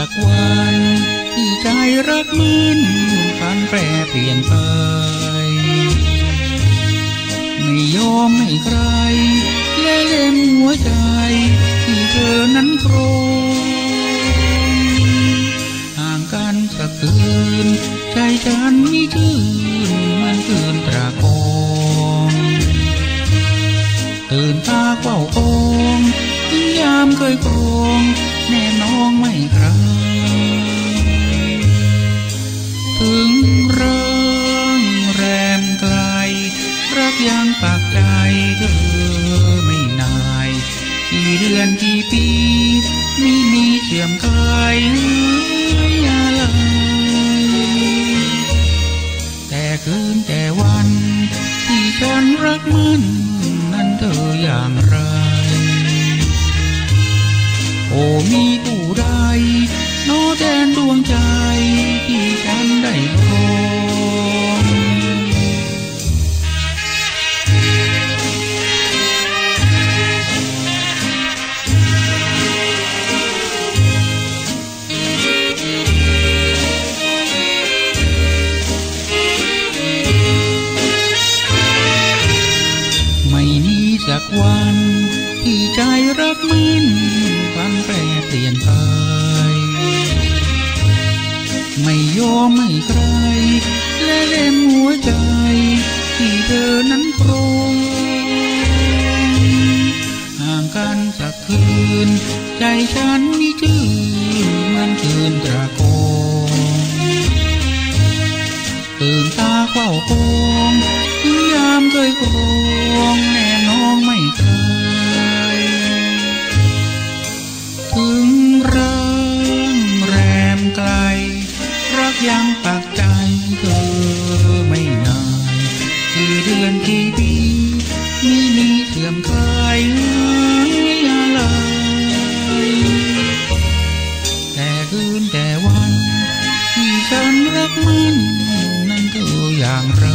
รักมันพันแปรเปลี่ยนไป ไม่ยอมให้ใครเล่เล่มหัวใจ ที่เธอนั้นโกรห่างกันสักคืน ใจฉันมีชื่นมือนคืนตรากรตื่นตาเฝ้าโองถึงยามเคยโกร อนกี่ปีไม่มีเชื่อมคลายอะไรแต่คืนแต่วันที่ฉันรักมันนั้นเธออย่างไร โอ้มีผู้ใดโน้แทนดวงใจ วันที่ใจรักมันพันแปรเปลี่ยนไป ไม่ยอมให้ใคร และเล่มหัวใจ ที่เธอนั้นโกรงห่างกันสักคืน ใจฉันมีชื่อเหมือนคืนตราโกตื่นตาเฝ้าโองยามเคยโกรง ล รักยังปักใจเธอไม่นานกี่เดือนกี่ปีมีมีเสื่อมคลายอะไรแต่คืนแต่วันที่ฉันรักมันนั้นเธออย่างไร